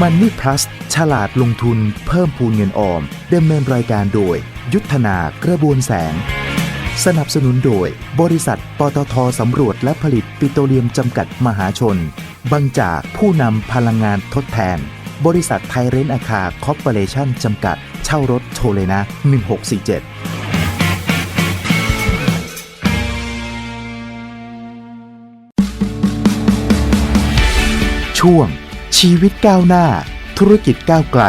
Money Plus ฉลาดลงทุนเพิ่มพูนเงินออมดำเนินรายการโดย ยุทธนากระบวนแสง สนับสนุนโดย บริษัทปตทสำรวจและผลิตปิโตรเลียมจำกัดมหาชน บางจากผู้นำพลังงานทดแทน บริษัทไทยเรนอาคาคอร์ปอเรชั่นจำกัด เช่ารถโทรเลยนะ 1647 ช่วง ชีวิตก้าวหน้า ธุรกิจก้าวไกล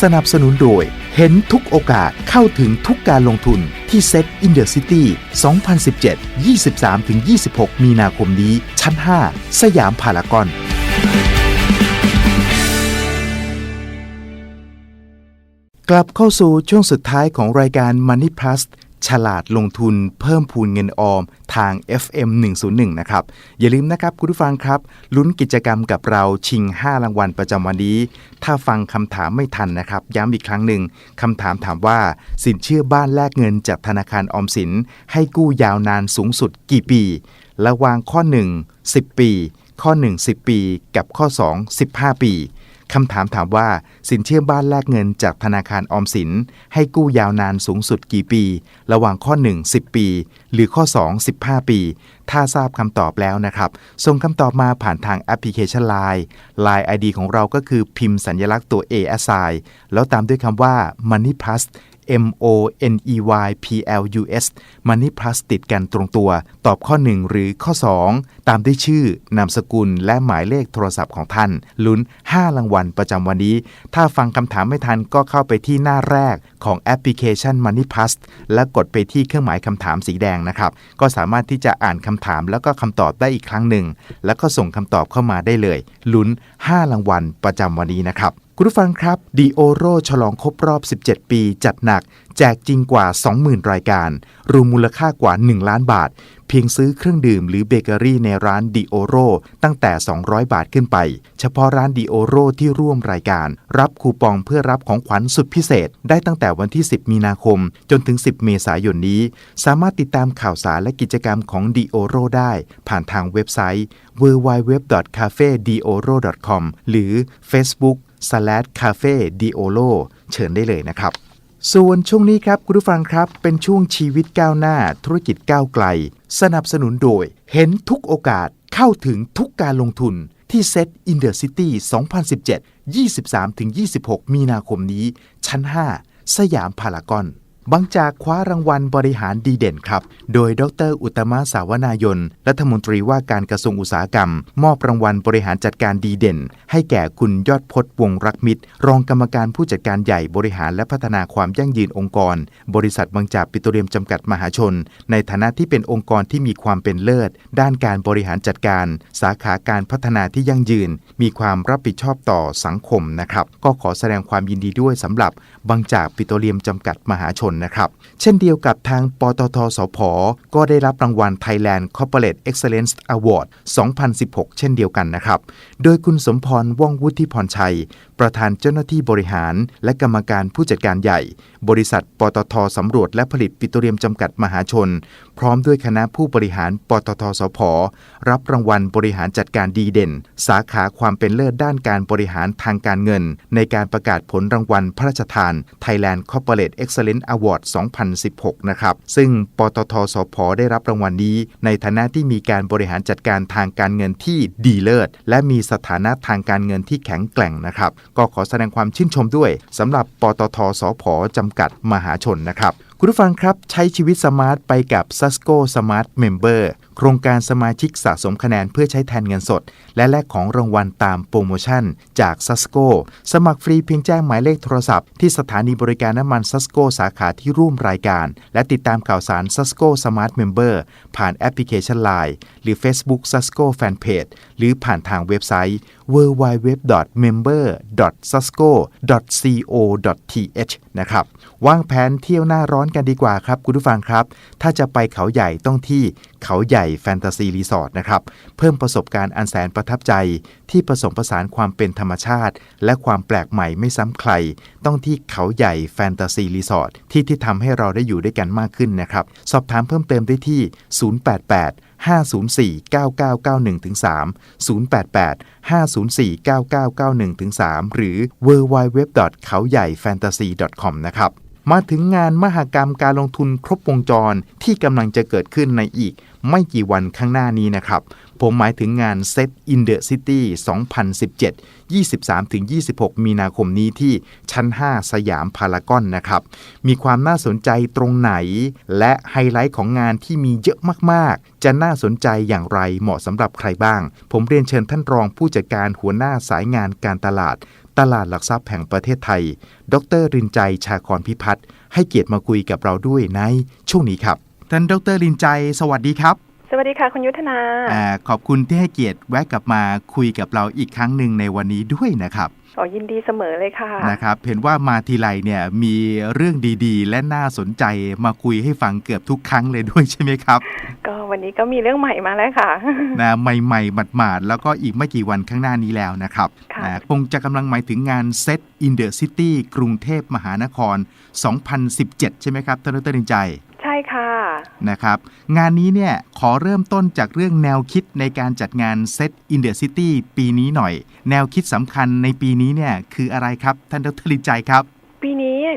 สนับสนุนโดย เห็นทุกโอกาสเข้าถึงทุกการลงทุนที่เซ็ตอินเดอร์ซิตี้ 2017 23-26 มีนาคมนี้ ชั้น 5 สยามพารากอนกลับเข้าสู่ช่วงสุดท้ายของรายการ Money Plus ฉลาดลงทุนเพิ่มพูนเงินออมทาง FM 101 นะครับ อย่าลืมนะครับคุณผู้ฟังครับ ลุ้นกิจกรรมกับเราชิง 5 รางวัลประจำวันนี้ ถ้าฟังคำถามไม่ทันนะครับ ย้ำอีกครั้งหนึ่งคำถามถามว่า สินเชื่อบ้านแลกเงินจากธนาคารออมสิน ให้กู้ยาวนานสูงสุดกี่ปี ระหว่างข้อ 1 10 ปี ข้อ 1 10 ปี กับข้อ 2 15 ปี คำถามถามว่าสินเชื่อบ้านแลกเงินจากธนาคารออมสิน ให้กู้ยาวนานสูงสุดกี่ปี ระหว่างข้อ 1 10 ปี หรือข้อ 2 15 ปี ถ้าทราบคำตอบแล้วนะครับ ส่งคำตอบมาผ่านทางแอปพลิเคชัน Line Line ID ของเราก็คือพิมพ์สัญลักษณ์ตัว A S I แล้วตามด้วยคำว่า Money Plus M O N E Y P L U S Money Plus ติดกันตรงตัว ตอบข้อ 1 หรือข้อ 2 ตามด้วยชื่อนามสกุลและหมายเลขโทรศัพท์ของท่าน ลุ้น 5 รางวัลประจำวันนี้ ถ้าฟังคำถามไม่ทันก็เข้าไปที่หน้าแรกของแอปพลิเคชัน Money Plus และกดไปที่เครื่องหมายคำถามสีแดงนะครับ ก็สามารถที่จะอ่านคำถามแล้วก็คำตอบได้อีกครั้งหนึ่ง แล้วก็ส่งคำตอบเข้ามาได้เลย ลุ้น 5 รางวัลประจำวันนี้นะครับ คุณผู้ฟังครับดีโอโรฉลองครบรอบ 17 ปี จัดหนัก แจกจริงกว่า 20,000 รายการ รวมมูลค่ากว่า 1 ล้านบาท เพียงซื้อเครื่องดื่มหรือเบเกอรี่ในร้านดีโอโรตั้งแต่ 200 บาทขึ้นไป เฉพาะร้านดีโอโรที่ร่วมรายการ รับคูปองเพื่อรับของขวัญสุดพิเศษ ได้ตั้งแต่วันที่ 10 มีนาคม จนถึง 10 เมษายนนี้ สามารถติดตามข่าวสารและกิจกรรมของดีโอโรได้ ผ่านทางเว็บไซต์ www.cafedeoro.com หรือ Facebook slash cafe diolo เชิญได้เลยนะครับ ส่วนช่วงนี้ครับคุณผู้ฟังครับ เป็นช่วงชีวิตก้าวหน้า ธุรกิจก้าวไกล สนับสนุนโดย เห็นทุกโอกาสเข้าถึงทุกการลงทุนที่เซ็ตอินเดอร์ซิตี้2017 23-26 มีนาคมนี้ ชั้น 5 สยามพารากอน บางจากคว้ารางวัลบริหารดีเด่นครับ โดยดร อุตมะสาวนายน รัฐมนตรีว่าการกระทรวงอุตสาหกรรม มอบรางวัลบริหารจัดการดีเด่น ให้แก่คุณยอดพจน์วงรักมิตร รองกรรมการผู้จัดการใหญ่บริหารและพัฒนาความยั่งยืนองค์กร บริษัทบางจากปิโตรเลียมจำกัดมหาชน ในฐานะที่เป็นองค์กรที่มีความเป็นเลิศ ด้านการบริหารจัดการ สาขาการพัฒนาที่ยั่งยืน มีความรับผิดชอบต่อสังคมนะครับก็ขอแสดงความยินดีด้วยสำหรับบางจากปิโตรเลียมจำกัดมหาชนนนะครับ เช่นเดียวกับทางปตทสพก็ได้รับรางวัล Thailand Corporate Excellence Award 2016 เช่นเดียวกันนะครับ โดยคุณสมพรว่องวุฒิพรชัย ประธานเจ้าหน้าที่บริหาร และกรรมการผู้จัดการใหญ่ บริษัท ปตทสำรวจและผลิตปิโตรเลียมจำกัดมหาชน พร้อมด้วยคณะผู้บริหาร ปตทสพรับรางวัลบริหารจัดการดีเด่น สาขาความเป็นเลิศด้านการบริหารทางการเงิน ในการประกาศผลรางวัลพระราชทาน Thailand Corporate Excellence Award 2016 นะครับ ซึ่งปตทสพได้รับรางวัลนี้ ในฐานะที่มีการบริหารจัดการทางการเงินที่ดีเลิศและมีสถานะทางการเงินที่แข็งแกร่งนะครับก็ขอแสดงความชื่นชมด้วยสำหรับปตทสพจำกัดมหาชนนะครับคุณผู้ฟังครับ ใช้ชีวิตสมาร์ทไปกับ s a s c o Smart Member โครงการสมาชิกสะสมคะแนนเพื่อใช้แทนเงินสด และแลกของรางวัลตามโปรโมชั่น จาก s a s c o สมัครฟรีเพียงแจ้งหมายเลขโทรศัพท์ที่สถานีบริการน้ำมัน s a s c o สาขาที่ร่วมรายการ และติดตามข่าวสาร s a s c o Smart Member ผ่านแอปพลิเคชัน Line หรือ Facebook s a s c o Fanpage หรือผ่านทางเว็บไซต์ www.member.sasco.co.th นะครับวางแผนเที่ยวหน้าร้อนกันดีกว่าครับ คุณผู้ฟังครับ ถ้าจะไปเขาใหญ่ต้องที่เขาใหญ่ญ่แฟนตาซีรีสอร์ทนะครับ เพิ่มประสบการณ์อันแสนประทับใจ ที่ผสมผสานความเป็นธรรมชาติ และความแปลกใหม่ไม่ซ้ำใคร ต้องที่เขาใหญ่แฟนตาซีรีสอร์ทที่ที่ทำให้เราได้อยู่ด้วยกันมากขึ้นนะครับ สอบถามเพิ่มเติมได้ที่ 088 504 9991ถึง3 088 504 9991ถึง3หรือ www เขาใหญ่ fantasy com นะครับ มาถึงงานมหกรรมการลงทุนครบวงจรที่กำลังจะเกิดขึ้นในอีกไม่กี่วันข้างหน้านี้นะครับ ผมหมายถึงงาน Set in the City 2017 23-26 มีนาคมนี้ที่ชั้น 5 สยามพารากอนนะครับ มีความน่าสนใจตรงไหน และไฮไลท์ของงานที่มีเยอะมากๆ จะน่าสนใจอย่างไรเหมาะสำหรับใครบ้าง ผมเรียนเชิญท่านรองผู้จัดการหัวหน้าสายงานการตลาด ตลาดหลักทรัพย์แห่งประเทศไทย ดรรินใจชาคอนพิพัฒน์ให้เกียรติมาคุยกับเราด้วยในช่วงนี้ครับท่านดรรินใจ สวัสดีครับ สวัสดีค่ะ คุณยุทธนาอาขอบคุณที่ให้เกียรติแวะกลับมาคุยกับเราอีกครั้งหนึ่งในวันนี้ด้วยนะครับอ๋อยินดีเสมอเลยค่ะ นะครับ เห็นว่ามาทีไรเนี่ยมีเรื่องดีๆ และน่าสนใจมาคุยให้ฟังเกือบทุกครั้งเลยด้วยใช่ไหมครับ ก็วันนี้ก็มีเรื่องใหม่มาแล้วค่ะนะใหม่ๆหมาดๆแล้วก็อีกไม่กี่วันข้างหน้านี้แล้วนะครับค่ะนะคงจะกำลังหมายถึงงาน Set in the City กรุงเทพมหานคร 2017 ใช่ไหมครับท่านดรรินใจใช่ค่ะ นะครับ งานนี้เนี่ยขอเริ่มต้นจากเรื่องแนวคิดในการจัดงานเซตอินเดียซิตี้ปีนี้หน่อย แนวคิดสำคัญในปีนี้เนี่ยคืออะไรครับ ท่านดรลินใจครับ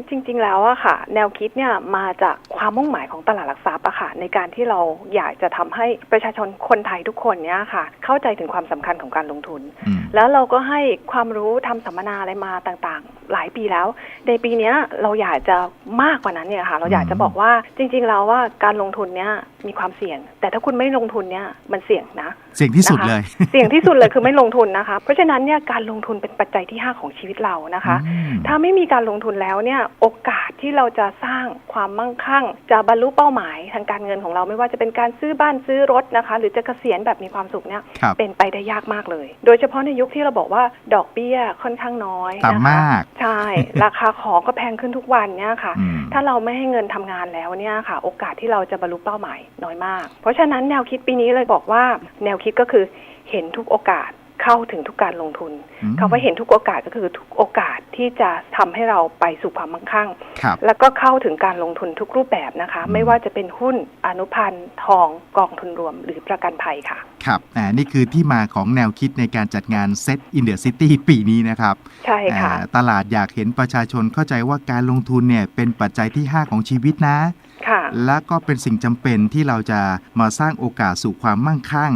จริง ๆ แล้วอะค่ะ แนวคิดเนี่ยมาจากความมุ่งหมายของตลาดหลักทรัพย์อะค่ะ ในการที่เราอยากจะทำให้ประชาชนคนไทยทุกคนเนี่ยค่ะ เข้าใจถึงความสำคัญของการลงทุนอืมแล้วเราก็ให้ความรู้ทำสัมมนาอะไรมาต่างๆ หลายปีแล้ว ในปีเนี้ยเราอยากจะมากกว่านั้นเนี่ยค่ะ เราอยากจะบอกว่าจริง ๆ แล้วว่าการลงทุนเนี่ยมีความเสี่ยง แต่ถ้าคุณไม่ลงทุนเนี่ยมันเสี่ยงนะ เสียงที่สุดเลย เสี่ยงที่สุดเลยคือไม่ลงทุนนะคะ เพราะฉะนั้นเนี่ยการลงทุนเป็นปัจจัยที่ 5 ของชีวิตเรานะคะอืมถ้าไม่มีการลงทุนแล้วเนี่ยโอกาสที่เราจะสร้างความมั่งคั่ง จะบรรลุเป้าหมายทางการเงินของเราไม่ว่าจะเป็นการซื้อบ้านซื้อรถนะคะ หรือจะเกษียณแบบมีความสุขเนี่ยครับเป็นไปได้ยากมากเลย โดยเฉพาะในยุคที่เราบอกว่าดอกเบี้ยค่อนข้างน้อยนะคะต่ำมากใช่ราคาของก็แพงขึ้นทุกวันเนี่ยค่ะอืมถ้าเราไม่ให้เงินทำงานแล้วเนี่ยค่ะ โอกาสที่เราจะบรรลุเป้าหมายน้อยมาก เพราะฉะนั้นแนวคิดปีนี้เลยบอกว่าแนวคิดก็คือเห็นทุกโอกาสเข้าถึงทุกการลงทุนอืมคำว่าเห็นทุกโอกาสก็คือทุกโอกาสที่จะทำให้เราไปสู่ความมั่งคั่งครับแล้วก็เข้าถึงการลงทุนทุกรูปแบบนะคะอืมไม่ว่าจะเป็นหุ้นอนุพันธ์ทองกองทุนรวมหรือประกันภัยค่ะ ครับอ่านี่คือที่มาของแนวคิดในการจัดงาน Set in the City ปีนี้นะครับ ใช่ค่ะอ่าตลาดอยากเห็นประชาชนเข้าใจว่าการลงทุนเนี่ยเป็นปัจจัยที่ 5 ของชีวิตนะค่ะและก็เป็นสิ่งจำเป็นที่เราจะมาสร้างโอกาสสู่ความมั่งคั่ง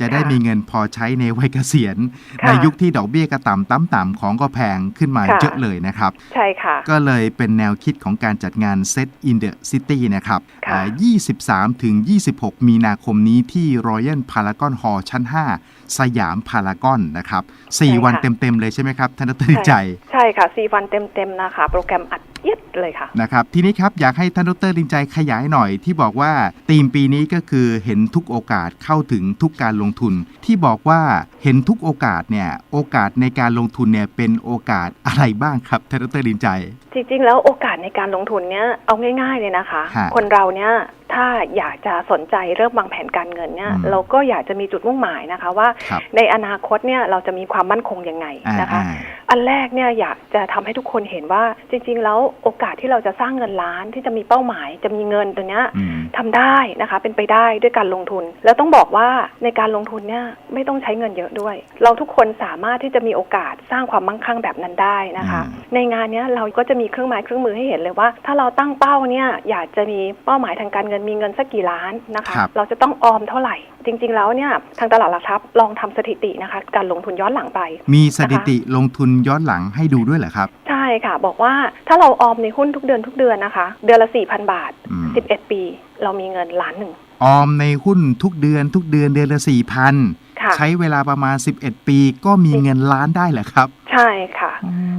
จะได้ค่ะมีเงินพอใช้ในวัยเกษียณค่ะในยุคที่ดอกเบี้ยกระต่ำต่ำๆของก็แพงขึ้นมาค่ะเยอะเลยนะครับ ใช่ค่ะ ก็เลยเป็นแนวคิดของการจัดงาน Set in the City นะครับค่ะอ่า23 ถึง 26 มีนาคมนี้ที่ Royal Paragon Hall ชั้น 5 สยามพารากอนนะครับ4วันเต็ม ๆ เลยใช่ไหมครับท่านดรใจ ใช่ค่ะสี่วันเต็ม ๆ นะคะ โปรแกรมอัดเอียดเลยค่ะนะครับทีนี้ครับอยากให้ท่านดรลินใจขยายหน่อยที่บอกว่าธีมปีนี้ก็คือเห็นทุกโอกาสเข้าถึงทุกการลงทุน ที่บอกว่าเห็นทุกโอกาสเนี่ยโอกาสในการลงทุนเนี่ยเป็นโอกาสอะไรบ้างครับท่านดรลินใจ จริงๆ แล้วโอกาสในการลงทุนเนี้ยเอาง่าย ๆเลยนะคะฮะคนเราเนี้ย ถ้าอยากจะสนใจเริ่มวางแผนการเงินเนี่ยอืมเราก็อยากจะมีจุดมุ่งหมายนะคะว่าครับในอนาคตเนี่ยเราจะมีความมั่นคงยังไงอ่านะคะอ่าอันแรกเนี่ยอยากจะทำให้ทุกคนเห็นว่าจริง ๆ แล้วโอกาสที่เราจะสร้างเงินล้านที่จะมีเป้าหมาย จะมีเงินตัวเนี้ยอืมทำได้นะคะ เป็นไปได้ด้วยการลงทุน แล้วต้องบอกว่าในการลงทุนเนี่ยไม่ต้องใช้เงินเยอะด้วย เราทุกคนสามารถที่จะมีโอกาสสร้างความมั่งคั่งแบบนั้นได้นะคะอืมในงานเนี้ยเราก็จะมีเครื่องไม้เครื่องมือให้เห็นเลยว่า ถ้าเราตั้งเป้าเนี่ยอยากจะมีเป้าหมายทางการเงินมีเงินสักกี่ล้านนะคะครับเราจะต้องออมเท่าไหร่ จริง ๆ แล้วเนี่ยทางตลาดหลักทรัพย์ลองทำสถิตินะคะ การลงทุนย้อนหลังไป มีสถิติลงทุนย้อนหลังให้ดูด้วยเหรอครับ ใช่ค่ะ บอกว่าถ้าเราออมในหุ้นทุกเดือนทุกเดือนนะคะ เดือนละ4,000บาทอืม11ปี เรามีเงินล้านหนึ่งออมในหุ้นทุกเดือนทุกเดือนเดือนละสี่พันค่ะใช้เวลาประมาณ 11 ปีก็มีเงินล้านได้เหรอครับ ใช่ค่ะ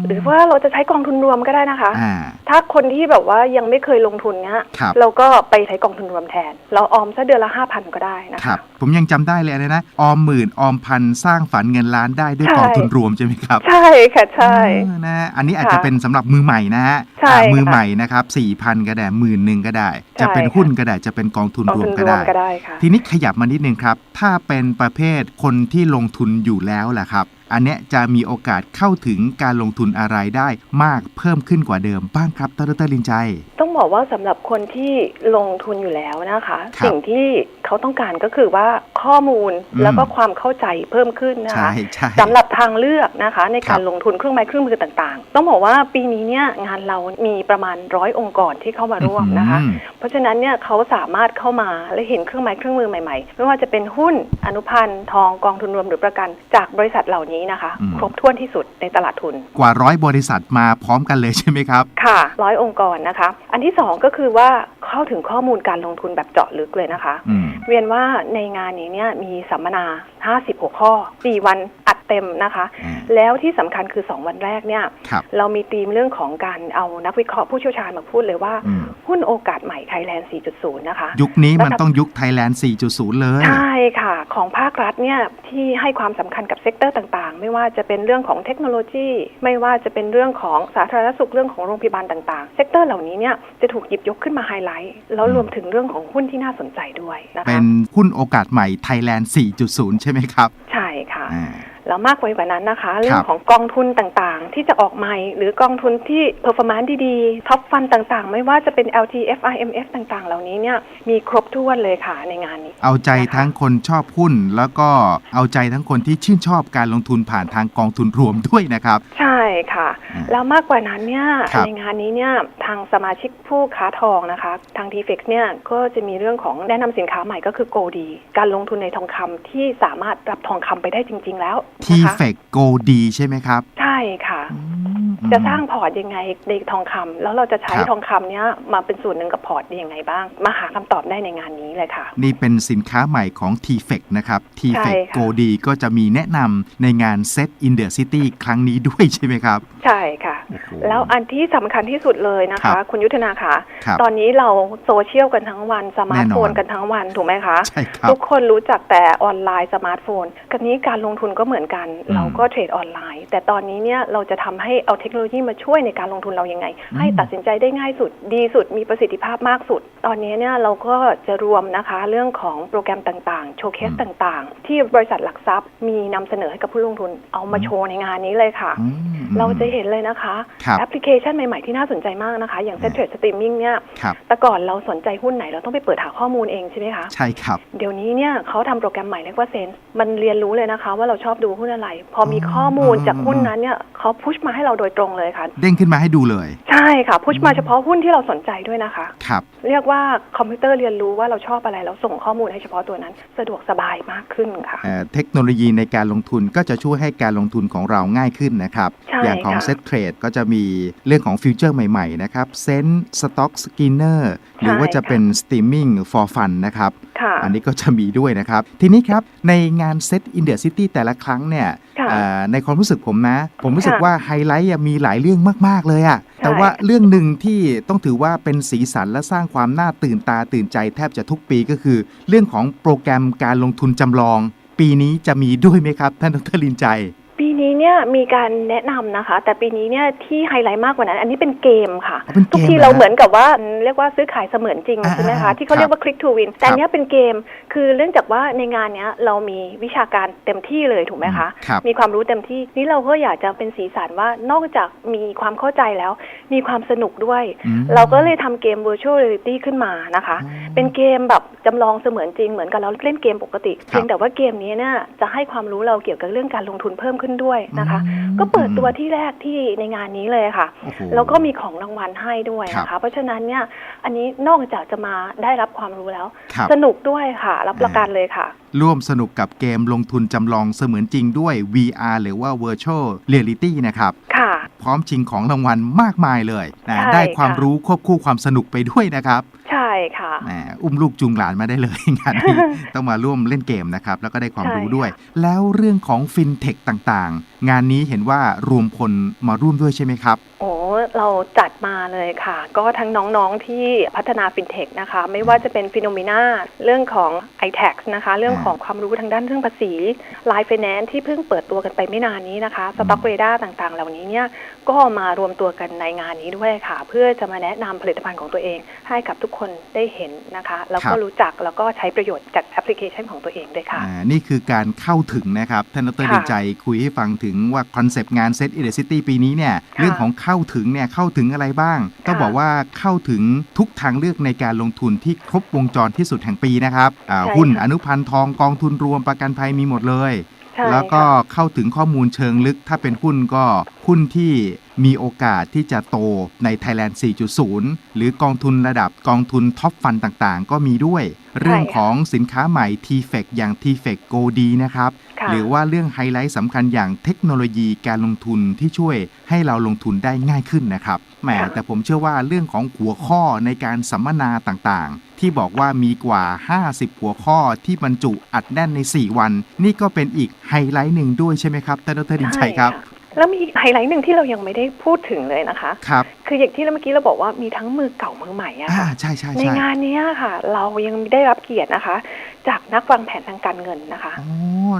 หรือว่าเราจะใช้กองทุนรวมก็ได้นะคะ อ่า ถ้าคนที่แบบว่ายังไม่เคยลงทุนเนี้ยครับ เราก็ไปใช้กองทุนรวมแทน เราออมสักเดือนละห้าพันก็ได้นะครัคะ บ ผมยังจำได้เลยนะ ออมหมื่นออมพันสร้างฝันเงินล้านได้ด้วยใช่ กองทุนรวมใช่ไหมครับใช่ค่ะใช่ เออนะอันนี้อาจค่ะจะเป็นสำหรับมือใหม่นะฮะใช่อ่ามือค่ะใหม่นะครับสี่พันก็ได้หมื่นหนึ่งก็ได้จะเป็นใช่ค่ะ หุ้นก็ได้จะเป็นกองทุนกองรวทุมนก็รวมได้ ก็ได้ค่ะ ทีนี้ขยับมานิดนึงครับ ถ้าเป็นประเภทคนที่ลงทุนอยู่แล้วล่ะครับ อันเนี้ยจะมีโอกาสเข้าถึงการลงทุนอะไรได้มากเพิ่มขึ้นกว่าเดิมบ้างครับดรลินใจ ต้องบอกว่าสำหรับคนที่ลงทุนอยู่แล้วนะคะครับสิ่งที่เขาต้องการก็คือว่าข้อมูลอืมแล้วก็ความเข้าใจเพิ่มขึ้นนะใช่คะใช่สำหรับทางเลือกนะคะในครัการบลงทุนเครื่องไม้เครื่องมือต่างๆ ต้องบอกว่าปีนี้เนี่ยงานเรามีประมาณร้อยองค์กรที่เข้ามาร่วมนะคะอืมเพราะฉะนั้นเนี่ยเขาสามารถเข้ามาและเห็นเครื่องไม้เครื่องมือใหม่ๆ ไม่ว่าจะเป็นหุ้นอนุพันธ์ทองกองทุนรวมหรือประกันจากบริษัทเหล่านี้นะคะอืมครบถ้วนที่สุดในตลาดทุน กว่าร้อยบริษัทมาพร้อมกันเลยใช่ไหมครับ ค่ะร้อยองค์กรนะคะ อันที่สองก็คือว่าเข้าถึงข้อมูลการลงทุนแบบเจาะลึกเลยนะคะอืมเรียนว่าในงานนี้เนี่ยมีสัมมนา 50 หัวข้อ 4 วันอัดเต็มนะคะอืมแล้วที่สำคัญคือ 2 วันแรกเนี่ยครับเรามีธีมเรื่องของการเอานักวิเคราะห์ผู้เชี่ยวชาญมาพูดเลยว่าอืมหุ้นโอกาสใหม่ไทยแลนด์ 4.0 นะคะ ยุคนี้มันแล้วต้องยุคไทยแลนด์ 4.0 เลย ใช่ค่ะ ของภาครัฐเนี่ยที่ให้ความสำคัญกับเซกเตอร์ต่างๆ ไม่ว่าจะเป็นเรื่องของเทคโนโลยี ไม่ว่าจะเป็นเรื่องของสาธารณสุขเรื่องของโรงพยาบาลต่างๆ เซกเตอร์เหล่านี้เนี่ยจะถูกหยิบยกขึ้นมาไฮไลท์ แล้วรวมถึงเรื่องของหุ้นที่น่าสนใจด้วยนะเป็คะนหุ้นโอกาสใหม่ไทยแลนด์ 4.0 ใช่ไหมครับ ใช่ค่ะอ่า แล้วมากไปกว่านั้นนะคะ เรื่องของกองทุนต่างๆ ที่จะออกใหม่ หรือกองทุนที่ performance ดีๆท็อปฟันต่างๆ ไม่ว่าจะเป็น LT FIMF ต่างๆ เหล่านี้เนี่ยมีครบถ้วนเลยค่ะในงานนี้ เอาใจนะคะทั้งคนชอบหุ้น แล้วก็เอาใจทั้งคนที่ชื่นชอบการลงทุนผ่านทางกองทุนรวมด้วยนะครับ ใช่ค่ะอืมแล้วมากกว่านั้นเนี่ยครับในงานนี้เนี่ยทางสมาชิกผู้ค้าทองนะคะ ทาง t f e x เนี่ยก็จะมีเรื่องของแนะนำสินค้าใหม่ก็คือ g o d การลงทุนในทองคำที่สามารถรับทองคำไปได้จริง ๆ แล้วทีนะคะ เฟกโกดีใช่ไหมครับใช่ค่ะ อืม จะสร้างพอร์ตยังไงในทองคำแล้วเราจะใช้ครับ ทองคำเนี้ยมาเป็นส่วนหนึ่งกับพอร์ตได้ยังไงบ้าง มาหาคำตอบได้ในงานนี้เลยค่ะ นี่เป็นสินค้าใหม่ของ t f e c นะครับ t f e c ใช่ค่ะโกดีก็จะมีแนะนำในงาน Set in the City ครั้งนี้ด้วยใช่ไหมครับใช่ค่ะ โอ้โห แล้วอันที่สำคัญที่สุดเลยนะครัคะ บ คุณยุทธนาค่ะ ครับ ตอนนี้เราโซเชียลกันทั้งวันสมาร์ทโฟนแน่นอน กันทั้งวันถูกไหมคะ ใช่ครับ ทุกคนรู้จักแต่ออนไลน์สมาร์ทโฟนกันนี้การลงทุนก็เหมือนกันอืมเราก็เทรดออนไลน์ แต่ตอนนี้เนี่ยเราจะทำให้เอาเทคโนโลยีมาช่วยในการลงทุนเรายังไงอืมให้ตัดสินใจได้ง่ายสุดดีสุดมีประสิทธิภาพมากสุด ตอนนี้เนี่ยเราก็จะรวมนะคะเรื่องของโปรแกรมต่างๆ โชว์เคสต่างๆ ที่บริษัทหลักทรัพย์มีนำเสนอให้กับผู้ลงทุนเอามาโชว์ในงานนี้เลยค่ะอืมเราจะเห็นเลยนะคะครับแอปพลิเคชันใหม่ๆที่น่าสนใจมากนะคะ อย่าง Set Trade Streaming เนี่ยครับแต่ก่อนเราสนใจหุ้นไหนเราต้องไปเปิดหาข้อมูลเองใช่ไหมคะใช่ครับเดี๋ยวนี้เนี่ยเขาทำโปรแกรมใหม่เรียกว่าเซนมันเรียนรู้เลยนะคะ ว่าเราชอบดูหุ้นอะไร พอมีข้อมูลจากหุ้นนั้นเนี่ยเขาพุชมาให้เราโดยตรงเลยค่ะ เด้งขึ้นมาให้ดูเลย ใช่ค่ะ พุชมาเฉพาะหุ้นที่เราสนใจด้วยนะคะ ครับ เรียกว่าคอมพิวเตอร์เรียนรู้ว่าเราชอบอะไรแล้วส่งข้อมูลให้เฉพาะตัวนั้น สะดวกสบายมากขึ้นค่ะเอ่อเทคโนโลยีในการลงทุนก็จะช่วยให้การลงทุนของเราง่ายขึ้นนะครับใช่อย่างของค่ะ Set Trade ก็จะมีเรื่องของฟิวเจอร์ใหม่ๆนะครับ Sense Stock Skinner หรือว่าจะเป็น Streaming for Fun นะครับค่ะอันนี้ก็จะมีด้วยนะครับ ทีนี้ครับในงาน Set in the City แต่ละครั้งเนี่ยค่ะเอ่อในความรู้สึกผมนะ ผมรู้สึกค่ะว่าไฮไลท์มีหลายเรื่องมาก ๆ เลยอะแต่ว่าเรื่องหนึ่งที่ต้องถือว่าเป็นสีสันและสร้างความน่าตื่นตาตื่นใจแทบจะทุกปีก็คือ เรื่องของโปรแกรมการลงทุนจำลอง ปีนี้จะมีด้วยไหมครับ ท่านดรลินใจ ปีนี้เนี่ยมีการแนะนำนะคะ แต่ปีนี้เนี่ยที่ไฮไลท์มากกว่านั้น อันนี้เป็นเกมค่ะ อ๋อเป็นเกมทุกทีเหรอเราเหมือนกับว่าเรียกว่าซื้อขายเสมือนจริงอ่าใช่ไหมอ่าคะที่เขาเรียกว่า click to win แต่อันครับเนี้ยเป็นเกมคือเนื่องจากว่าในงานเนี้ยเรามีวิชาการเต็มที่เลยถูกไหมคะครับ มีความรู้เต็มที่นี่เราก็อยากจะเป็นสีสันว่านอกจากมีความเข้าใจแล้ว มีความสนุกด้วย อืม เราก็เลยทำเกม virtual reality ขึ้นมานะคะอ๋อเป็นเกมแบบจำลองเสมือนจริงเหมือนกับเราเล่นเกมปกติ ครับ เพียงแต่ว่าเกมนี้เนี่ยจะให้ความรู้เราเกี่ยวกับเรื่องการลงทุนเพิ่มขึ้นด้วยนะคะอืมก็เปิดตัวที่แรกที่ในงานนี้เลยค่ะโอ้โหแล้วก็มีของรางวัลให้ด้วยนะครัคะบเพราะฉะนั้นเนี่ยอันนี้นอกจากจะมาได้รับความรู้แล้วครับสนุกด้วยค่ะ รับประกันเลยค่ะ ร่วมสนุกกับเกมลงทุนจำลองเสมือนจริงด้วย VR หรือว่า Virtual Reality นะครับค่ะพร้อมชิงของรางวัลมากมายเลยนะใช่ได้ความค่ะรู้ควบคู่ความสนุกไปด้วยนะครับ ใช่ ค่ะแหมอุ้มลูกจูงหลานมาได้เลยงานนี้ต้องมาร่วมเล่นเกมนะครับ แล้วก็ได้ความใช่รู้ด้วยค่ะแล้วเรื่องของฟินเทคต่างๆ งานนี้เห็นว่ารวมพลมาร่วมด้วยใช่ไหมครับโอ้เราจัดมาเลยค่ะ ก็ทั้งน้องๆที่พัฒนาฟินเทคนะคะ ไม่ว่าจะเป็นฟิโนเมนาเรื่องของ i t a x นะคะ เรื่องของความรู้ทางด้านเรื่องภาษี Line Finance ที่เพิ่งเปิดตัวกันไปไม่นานนี้นะคะสต็อกเรดาต่างๆ เหล่านี้เนี่ยก็มารวมตัวกันในงานนี้ด้วยค่ะ เพื่อจะมาแนะนำผลิตภัณฑ์ของตัวเองให้กับทุกคนได้เห็นนะคะ แล้วครัก็บรู้จักแล้วก็ใช้ประโยชน์จากแอปพลิเคชันของตัวเองด้วยค่ะอ่านี่คือการเข้าถึงนะครับท่านดรค่ะดีใจคุยให้ฟังถึงว่าคอนเซปต์งานเซตอิเดซิตี้ปีนี้เนี่ยค่ะเรื่องของเข้าถึงเนี่ยเข้าถึงอะไรบ้างต้องบอกว่าเข้าถึงทุกทางเลือกในการลงทุนที่ครบวงจรที่สุดแห่งปีนะครับอ่าใช่หุ้นค่ะอนุพันธ์ทองกองทุนรวมประกันภัยมีหมดเลยใช่แล้วก็ค่ะเข้าถึงข้อมูลเชิงลึก ถ้าเป็นหุ้นก็หุ้นที่มีโอกาสที่จะโตใน Thailand 4.0 หรือกองทุนระดับกองทุนท็อปฟันต่างๆ ก็มีด้วย เรื่องของสินค้าใหม่ t f e c อย่าง t f e c Go D นะครับค่ะหรือว่าเรื่องไฮไลท์สำคัญอย่างเทคโนโลยีการลงทุนที่ช่วยให้เราลงทุนได้ง่ายขึ้นนะครับแหมค่ะแต่ผมเชื่อว่าเรื่องของหัวข้อในการสัมมนาต่างๆ ที่บอกว่ามีกว่า 50 หัวข้อที่บรรจุอัดแน่นใน 4 วัน นี่ก็เป็นอีกไฮไลท์หนึ่งด้วยใช่ไหมครับท่านดรดินชัยครับใช่ะ แล้วมีไฮไลท์หนึ่งที่เรายังไม่ได้พูดถึงเลยนะคะ ครับ คืออย่างที่เมื่อกี้เราบอกว่ามีทั้งมือเก่ามือใหม่อะอ่าค่ะใช่ใช่ในใช่งานเนี้ยค่ะ เรายังได้รับเกียรตินะคะ จากนักวางแผนทางการเงินนะคะโอ้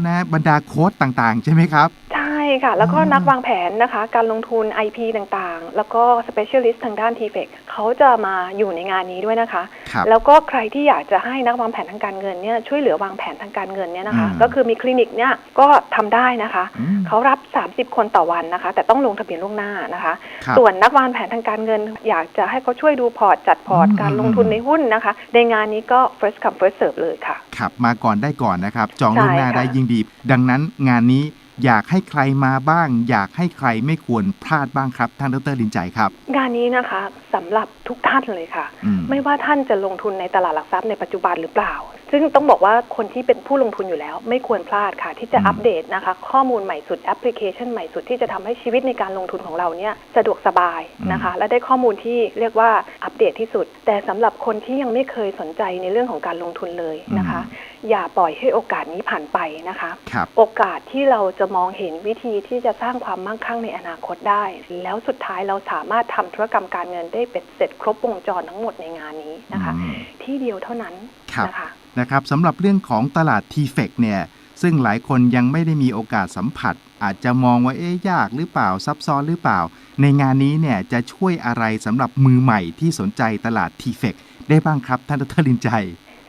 นะบรรดาโค้ดต่างๆ ใช่ไหมครับ ใช่ค่ะ แล้วก็อืมนักวางแผนนะคะ การลงทุน IP ต่างๆ แล้วก็ specialist ทางด้าน t f e c เขาจะมาอยู่ในงานนี้ด้วยนะคะครับแล้วก็ใครที่อยากจะให้นักวางแผนทางการเงินเนี่ยช่วยเหลือวางแผนทางการเงินเนี่ยนะคะอืมก็คือมีคลินิกเนี่ยก็ทำได้นะคะอืมเขารับ 30 คนต่อวันนะคะ แต่ต้องลงทะเบียนล่วงหน้านะคะครับส่วนนักวางแผนทางการเงิน อยากจะให้เขาช่วยดูพอร์ตจัดพอร์ตอืมการลงทุนในหุ้นนะคะ ในงานนี้ก็ first come first serve เลยค่ะครับมาก่อนได้ก่อนนะครับ จองใช่ล่วงหน้าค่ะได้ยิ่งดี ดังนั้นงานนี้ อยากให้ใครมาบ้าง อยากให้ใครไม่ควรพลาดบ้างครับ ท่านดรลินใจครับ งานนี้นะคะสำหรับทุกท่านเลยค่ะอืมไม่ว่าท่านจะลงทุนในตลาดหลักทรัพย์ในปัจจุบันหรือเปล่า ซึ่งต้องบอกว่าคนที่เป็นผู้ลงทุนอยู่แล้ว ไม่ควรพลาดค่ะ ที่จะอืมอัปเดตนะคะ ข้อมูลใหม่สุดแอปพลิเคชันใหม่สุดที่จะทำให้ชีวิตในการลงทุนของเราเนี่ยสะดวกสบายนะคะ และได้ข้อมูลที่เรียกว่าอัปเดตที่สุด แต่สำหรับคนที่ยังไม่เคยสนใจในเรื่องของการลงทุนเลยนะคะ อย่าปล่อยให้โอกาสนี้ผ่านไปนะคะครับโอกาสที่เราจะมองเห็นวิธีที่จะสร้างความมั่งคั่งในอนาคตได้ แล้วสุดท้ายเราสามารถทำธุรกรรมการเงินได้เป็นเสร็จครบวงจรทั้งหมดในงานนี้นะคะอืมที่เดียวเท่านั้นครับนะคะ นะครับสำหรับเรื่องของตลาด t f e c เนี่ยซึ่งหลายคนยังไม่ได้มีโอกาสสัมผัส อาจจะมองว่าเอ๊ะยากหรือเปล่าซับซ้อนหรือเปล่า ในงานนี้เนี่ยจะช่วยอะไรสำหรับมือใหม่ที่สนใจตลาด t f e c ได้บ้างครับท่านดรลินใจ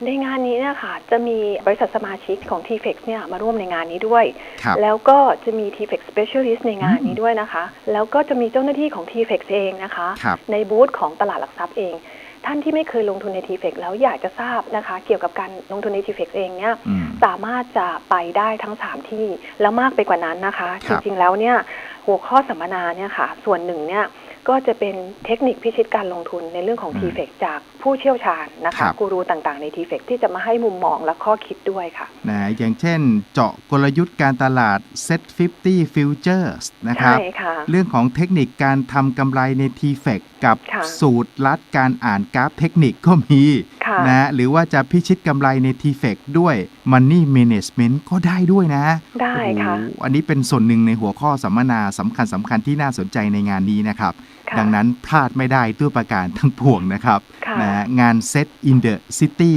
ในงานนี้เนี่ยค่ะจะมีบริษัทสมาชิกของ t f e x เนี่ยมาร่วมในงานนี้ด้วยครับแล้วก็จะมี t f e x Specialist ในงานนี้ด้วยนะคะ แล้วก็จะมีเจ้าหน้าที่ของ t f e x เองนะคะครับในบูธของตลาดหลักทรัพย์เอง ท่านที่ไม่เคยลงทุนใน t f e x แล้วอยากจะทราบนะคะ เกี่ยวกับการลงทุนใน t f e x เองเนี่ยอืมสามารถจะไปได้ทั้ง 3 ที่แล้วมากไปกว่านั้นนะคะคจรับริงๆแล้วเนี่ยหัวข้อสัมมนาเนี่ยค่ะ ส่วนหนึ่งเนี่ย ก็จะเป็นเทคนิคพิชิตการลงทุนในเรื่องของอืม t f e c จากผู้เชี่ยวชาญนะครัคะบกูรูต่างๆใน t f e c ที่จะมาให้มุมมองและข้อคิดด้วยค่ะนะอย่างเช่น เจาะกลยุทธ์การตลาด Set 50 Futures นะครับใช่ค่ะเรื่องของเทคนิคการทำกำไรใน t f e c กับค่ะสูตรลัดการอ่านกราฟเทคนิคก็มีค่ะ นะหรือว่าจะพิชิตกำไรใน t f e c ด้วย Money Management ก็ได้ด้วยนะ ได้ค่ะโอ้โหอันนี้เป็นส่วนหนึ่งในหัวข้อสัมมนาสำคัญสำคัญที่น่าสนใจในงานนี้นะครับค่ะดังนั้นพลาดไม่ได้ด้วยประการทั้งปวงนะครับค่ะนะงาน Set in the City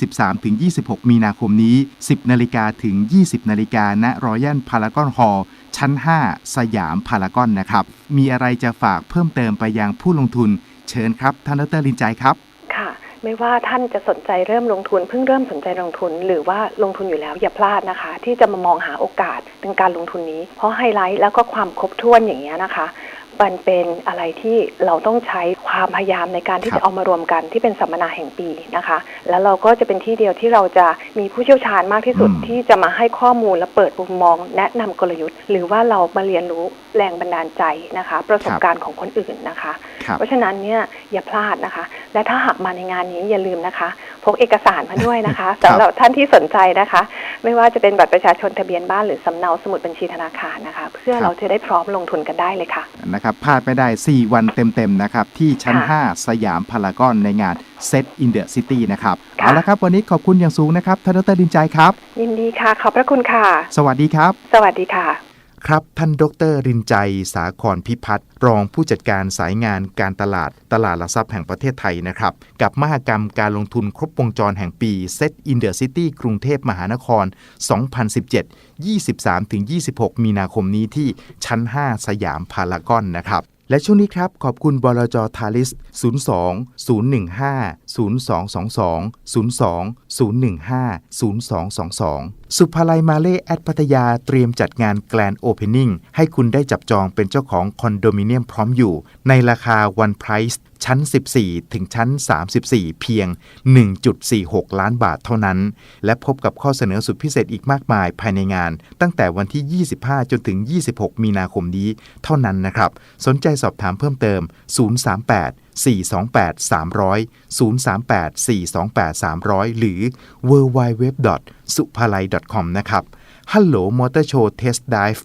23-26 มีนาคมนี้ 10 นาฬิกาถึง 20 นาฬิกาณรอยัลพารากอนฮอลล์ชั้น 5 สยามพารากอนนะครับ มีอะไรจะฝากเพิ่มเติมไปยังผู้ลงทุน เชิญครับ ท่านดรลินใจครับค่ะ ไม่ว่าท่านจะสนใจเริ่มลงทุนเพิ่งเริ่มสนใจลงทุน หรือว่าลงทุนอยู่แล้วอย่าพลาดนะคะ ที่จะมามองหาโอกาสในการลงทุนนี้ เพราะไฮไลท์แล้วก็ความครบถ้วนอย่างเงี้ยนะคะ มันเป็นอะไรที่เราต้องใช้ความพยายามในการที่ครับจะเอามารวมกันที่เป็นสัมมนาแห่งปีนะคะ แล้วเราก็จะเป็นที่เดียวที่เราจะมีผู้เชี่ยวชาญมากที่สุดอืมที่จะมาให้ข้อมูลและเปิดมุมมอง แนะนำกลยุทธ์ หรือว่าเรามาเรียนรู้แรงบันดาลใจนะคะ ประสบการณ์ของคนอื่นนะคะครับเพราะฉะนั้นเนี่ยอย่าพลาดนะคะ และถ้าหากมาในงานนี้อย่าลืมนะคะพกเอกสารมาด้วยนะคะครับสำหรับท่านที่สนใจนะคะ ไม่ว่าจะเป็นบัตรประชาชนทะเบียนบ้านหรือสำเนาสมุดบัญชีธนาคารนะคะ เพื่อเราจะได้พร้อมลงทุนกันได้เลยค่ะนะครับนะครับพลาดไม่ได้ 4 วันเต็มๆนะครับที่ชั้นค่ะ5สยามพารากอนในงาน Set in the City นะครับค่ะเอาละครับ วันนี้ขอบคุณอย่างสูงนะครับท่านดรดินใจครับ ยินดีค่ะ ขอบพระคุณค่ะ สวัสดีครับ สวัสดีค่ะ ครับ ท่านดรรินใจสาครพิพัฒน์รองผู้จัดการสายงานการตลาดตลาดหลักทรัพย์แห่งประเทศไทยนะครับ กับมหกรรมการลงทุนครบวงจรแห่งปี Set in the City กรุงเทพมหานคร 2017 23-26 มีนาคมนี้ที่ชั้น 5 สยามพารากอนนะครับและช่วงนี้ครับ ขอบคุณบลจทาริส 02 015 0222 02 015 0222 สุภาลัยมาเล่แอดพัทยาเตรียมจัดงานแกลนโอเพนนิ่งให้คุณได้จับจองเป็นเจ้าของคอนโดมิเนียมพร้อมอยู่ ในราคาวันไพรส์ชั้น 14 ถึงชั้น 34 เพียง 1.46 ล้านบาทเท่านั้น และพบกับข้อเสนอสุดพิเศษอีกมากมายภายในงาน ตั้งแต่วันที่ 25 จนถึง 26 มีนาคมนี้เท่านั้นนะครับ สนใจสอบถามเพิ่มเติม 038 428 300 038 428 300 หรือ w w w s u p a l a i com นะครับฮัลโหลมอเตอร์โชว์เทสต์ไดฟ์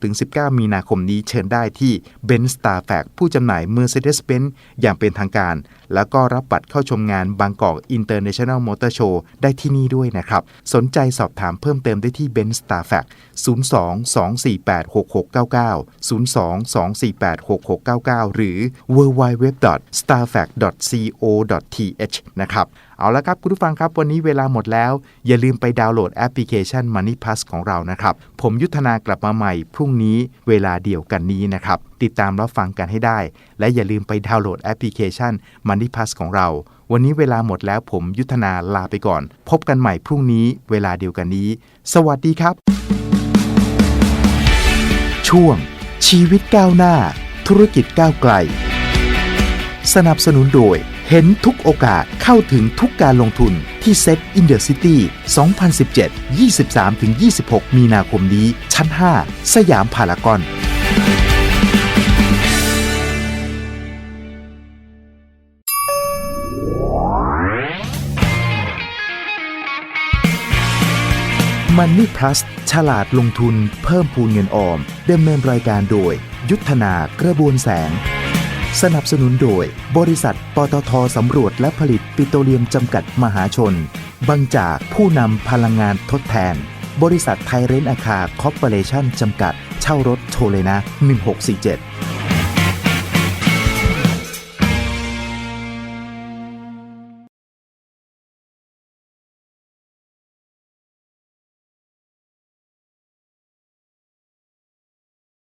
16-19 มีนาคมนี้เชิญได้ที่ b e n s t a r f a c ผู้จำหน่าย Mercedes-Benz อย่างเป็นทางการ แล้วก็รับบัตรเข้าชมงานบางกอก International Motor Show ได้ที่นี่ด้วยนะครับ สนใจสอบถามเพิ่มเติมได้ที่ b e n s t a r f a c 02-248-6699 02-248-6699 หรือ w w w s t a r f a c c o t h นะครับเอาละครับ คุณผู้ฟังครับ วันนี้เวลาหมดแล้ว อย่าลืมไปดาวน์โหลดแอปพลิเคชัน Money Plus ของเรานะครับ ผมยุทธนากลับมาใหม่ พรุ่งนี้เวลาเดียวกันนี้นะครับติดตามรับฟังกันให้ได้ และอย่าลืมไปดาวน์โหลดแอปพลิเคชัน Money Plus ของเรา วันนี้เวลาหมดแล้วผมยุทธนาลาไปก่อน พบกันใหม่พรุ่งนี้เวลาเดียวกันนี้ สวัสดีครับ ช่วง ชีวิตก้าวหน้า ธุรกิจก้าวไกล สนับสนุนโดย เห็นทุกโอกาสเข้าถึงทุกการลงทุนที่เซ็ตอินเดอะซิตี้2017 23-26 มีนาคมนี้ ชั้น 5 สยามพารากอน มันนี่พลัสฉลาดลงทุน เพิ่มพูนเงินออมดำเนินรายการโดย ยุทธนากระบวนแสง สนับสนุนโดย บริษัทปตทสำรวจและผลิตปิโตรเลียมจำกัดมหาชน บางจากผู้นำพลังงานทดแทน บริษัทไทยเรนอาคาคอร์ปอเรชั่นจำกัด เช่ารถโทรเลยนะ 1647